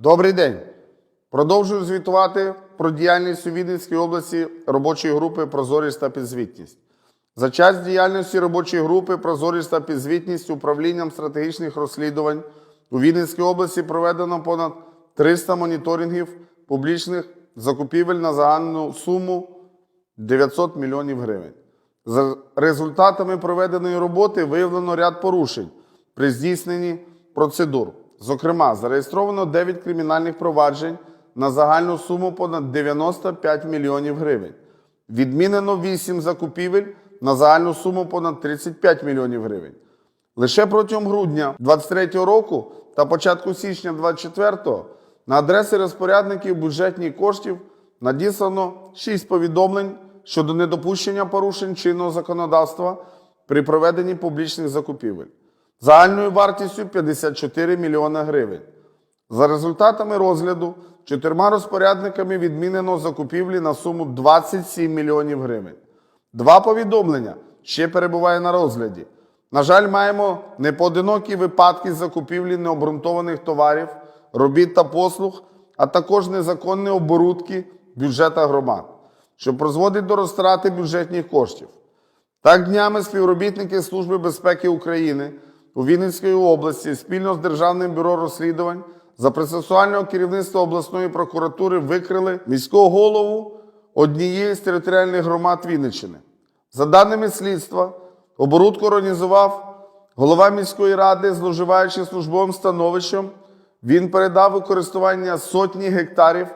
Добрий день. Продовжую звітувати про діяльність у Вінницькій області робочої групи Прозорість та підзвітність. За час діяльності робочої групи Прозорість та підзвітність управлінням стратегічних розслідувань у Вінницькій області проведено понад 300 моніторингів публічних закупівель на загальну суму 900 мільйонів гривень. За результатами проведеної роботи виявлено ряд порушень при здійсненні процедур. Зокрема, зареєстровано 9 кримінальних проваджень на загальну суму понад 95 мільйонів гривень. Відмінено 8 закупівель на загальну суму понад 35 мільйонів гривень. Лише протягом грудня 2023 року та початку січня 2024 на адреси розпорядників бюджетних коштів надіслано 6 повідомлень щодо недопущення порушень чинного законодавства при проведенні публічних закупівель загальною вартістю 54 мільйона гривень. За результатами розгляду чотирма розпорядниками відмінено закупівлі на суму 27 мільйонів гривень. Два повідомлення ще перебуває на розгляді. На жаль, маємо непоодинокі випадки закупівлі необґрунтованих товарів, робіт та послуг, а також незаконні оборудки бюджета громад, що призводить до розтрати бюджетних коштів. Так днями співробітники Служби безпеки України у Вінницькій області спільно з Державним бюро розслідувань за процесуального керівництва обласної прокуратури викрили міського голову однієї з територіальних громад Вінниччини. За даними слідства, оборудку організував голова міської ради, зловживаючи службовим становищем, він передав у користування сотні гектарів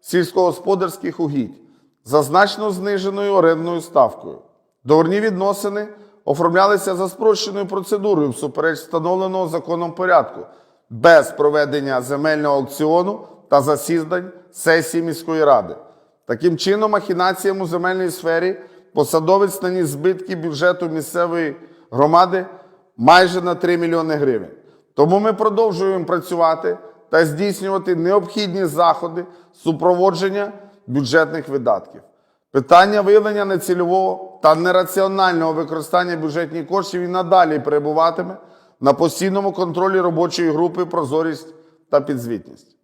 сільськогосподарських угідь за значно зниженою орендною ставкою. Договорні відносини оформлялися за спрощеною процедурою всупереч встановленого законом порядку, без проведення земельного аукціону та засідань сесії міської ради. Таким чином, махінаціям у земельній сфері посадовець наніс збитки бюджету місцевої громади майже на 3 мільйони гривень. Тому ми продовжуємо працювати та здійснювати необхідні заходи супроводження бюджетних видатків. Питання виявлення нецільового та нераціонального використання бюджетних коштів і надалі перебуватиме на постійному контролі робочої групи Прозорість та підзвітність.